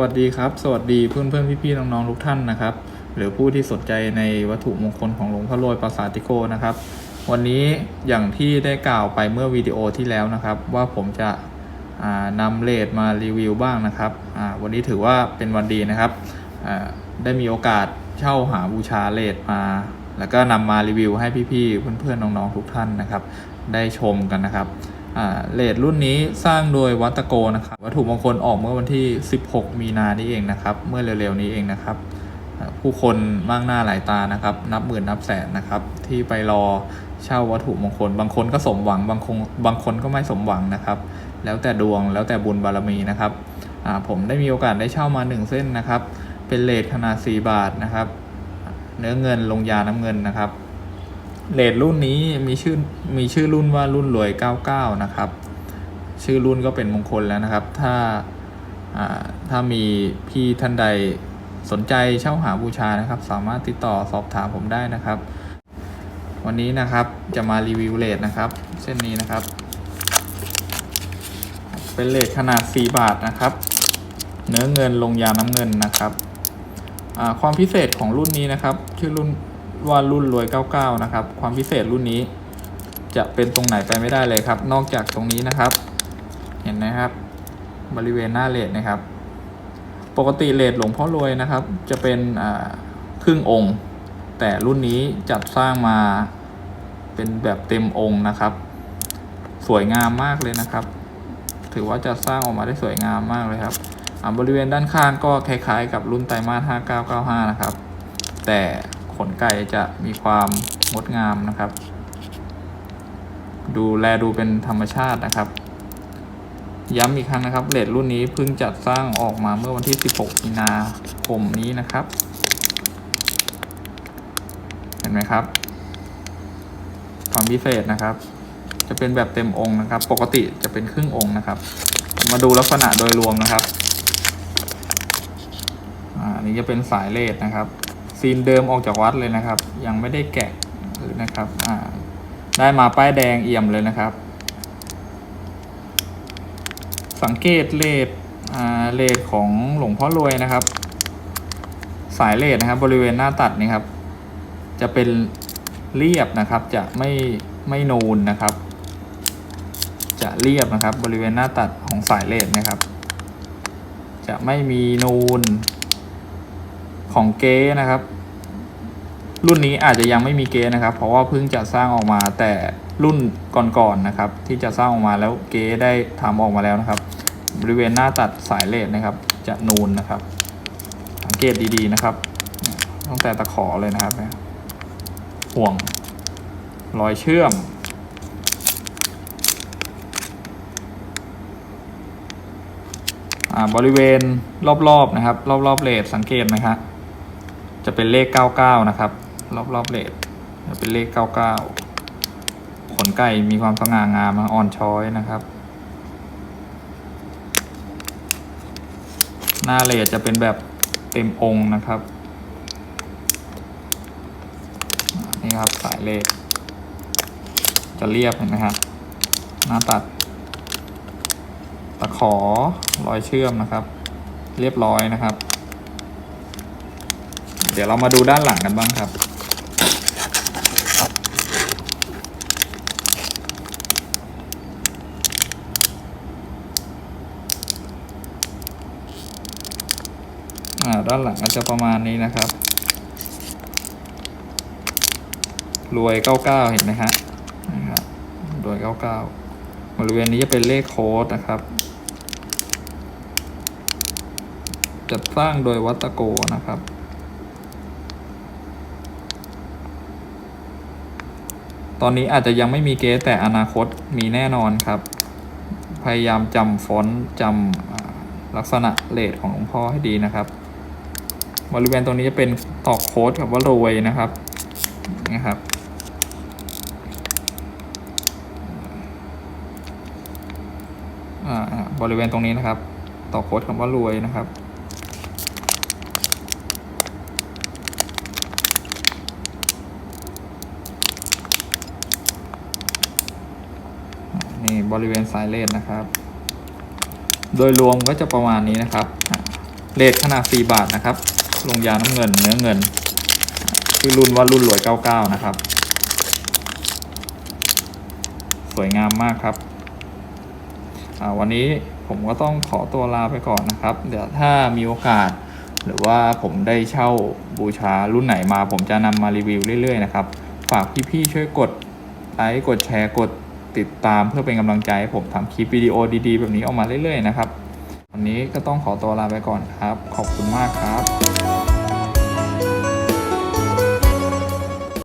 วัสดีครับ สวัสดีเพื่อนเพื่อนพี่พี่ๆน้องๆทุกท่านนะครับ หรือผู้ที่สนใจในวัตถุมงคลของหลวงพ่อโรยปราสาทติโกนะครับ วันนี้อย่างที่ได้กล่าวไปเมื่อวิดีโอที่แล้วนะครับ ว่าผมจะนำเลทมารีวิวบ้างนะครับวันนี้ถือว่าเป็นวันดีนะครับได้มีโอกาสเช่าหาบูชาเลทมา แล้วก็นำมารีวิวให้พี่ๆเพื่อนๆน้องๆทุกท่านนะครับ ได้ชมกันนะครับ เลดรุ่นนี้สร้างโดยวัตโกนะครับ วัตถุมงคลออกเมื่อวันที่ 16 มีนานี้เองนะครับ เมื่อเร็วๆนี้เองนะครับ ผู้คนมากหน้าหลายตานะครับ นับหมื่นนับแสนนะครับ ที่ไปรอเช่าวัตถุมงคล บางคนก็สมหวัง บางคนบางคนก็ไม่สมหวังนะครับ แล้วแต่ดวงแล้วแต่บุญบารมีนะครับผมได้มีโอกาสได้เช่ามา 1 เส้นนะครับ เป็นเลทขนาด 4 บาทนะครับ เนื้อเงินลงยาน้ำเงินนะครับ เลดรุ่นนี้มีชื่อมีชื่อรุ่นว่ารุ่นรวย 99 นะครับ ชื่อรุ่นก็เป็นมงคลแล้วนะครับ ถ้าถ้ามีพี่ท่านใดสนใจเช่าหาบูชานะครับ สามารถติดต่อสอบถามผมได้นะครับ วันนี้นะครับจะมารีวิวเลดนะครับ เส้นนี้นะครับ เป็นเลดขนาด 4 บาทนะครับ เนื้อเงินลงยาน้ำเงินนะครับความพิเศษของรุ่นนี้นะครับ ชื่อรุ่น ว่ารุ่นรวย 99 นะครับ ความพิเศษรุ่นนี้ จะเป็นตรงไหนไปไม่ได้เลยครับ นอกจากตรงนี้นะครับ เห็นไหมครับ บริเวณหน้าเลดนะครับ ปกติเลดหลวงพ่อรวยนะครับ จะเป็นครึ่งองค์ แต่รุ่นนี้จัดสร้างมาเป็นแบบเต็มองค์นะครับ สวยงามมากเลยนะครับ ถือว่าจัดสร้างออกมาได้สวยงามมากเลยครับบริเวณด้านข้างก็คล้ายๆ กับรุ่นไตรมาส 5995 นะครับ แต่ ขนไก่จะมีความงดงามนะครับ ดูแลดูเป็นธรรมชาตินะครับ ย้ำอีกครั้งนะครับเลดรุ่นนี้เพิ่งจัดสร้างออกมาเมื่อวันที่ 16 มีนาคมนี้นะครับ เห็นไหมครับ ความพิเศษนะครับ จะเป็นแบบเต็มองค์นะครับ ปกติจะเป็นครึ่งองค์นะครับ มาดูลักษณะโดยรวมนะครับอันนี้จะเป็นสายเลดนะครับ ซีนเดิมออกจากวัดเลยนะครับ ยังไม่ได้แกะนะครับได้มาป้ายแดงเอี่ยมเลยนะครับ สังเกตเลดเลดของหลวงพ่อรวยนะครับ สายเลดนะครับ บริเวณหน้าตัดนี่ครับ จะเป็นเรียบนะครับ จะไม่ไม่นูนนะครับ จะเรียบนะครับ บริเวณหน้าตัดของสายเลดนะครับ จะไม่มีนูน ของเก๊นะครับ รุ่นนี้อาจจะยังไม่มีเก๊นะครับ เพราะว่าเพิ่งจะสร้างออกมาแต่รุ่นก่อนๆนะครับ ที่จะสร้างออกมาแล้วเก๊ได้ทำออกมาแล้วนะครับ บริเวณหน้าตัดสายเลดนะครับ จะนูนนะครับ สังเกตดีๆนะครับตั้งแต่ตะขอเลยนะครับห่วงรอยเชื่อมบริเวณรอบๆนะครับ รอบๆเลดสังเกตไหมครับ จะเป็นเลข 99 นะครับ รอบๆเลดจะเป็นเลข 99 ขนไก่มีความสง่างามอ่อนช้อยนะครับ หน้าเลดจะเป็นแบบเต็มองค์นะครับ นี่ครับสายเลดจะเรียบเห็นไหมครับหน้าตัดตะขอรอยเชื่อมนะครับ เรียบร้อยนะครับ ดี๋ยวเรามาดูด้านหลังกันบ้างครับอ่าด้านหลังก็จะประมาณนี้นะครับ รวย 99 เห็นไหมฮะนะครับรวย 99 บริเวณนี้จะเป็นเลขโค้ดนะครับ จัดสร้างโดยวัตโกนะครับ ตอนนี้อาจจะยังไม่มีเกสแต่อนาคตมีแน่นอนครับ พยายามจำฟอนต์จำลักษณะเลทของหลวงพ่อให้ดีนะครับ บริเวณตรงนี้จะเป็นตอกโค้ดกับว่ารวยนะครับนะครับบริเวณตรงนี้นะครับ ต่อโค้ดคำว่ารวยนะครับ นี่บริเวณสายเลนนะครับ โดยรวมก็จะประมาณนี้นะครับเลทขนาด 4 บาทนะครับ ลงยาน้ำเงินเนื้อเงินชื่อรุ่นว่ารุ่นรวย 99 นะครับ สวยงามมากครับอ่าวันนี้ผมก็ต้องขอตัวลาไปก่อนนะครับ เดี๋ยวถ้ามีโอกาส หรือว่าผมได้เช่าบูชารุ่นไหนมา ผมจะนำมารีวิวเรื่อยๆนะครับ ฝากพี่ๆช่วยกดไลค์กดแชร์กด ติดตามเพื่อเป็นกำลังใจให้ผมทำคลิปวิดีโอดีๆ แบบนี้ออกมาเรื่อยๆนะครับ วันนี้ก็ต้องขอตัวลาไปก่อนครับ ขอบคุณมากครับ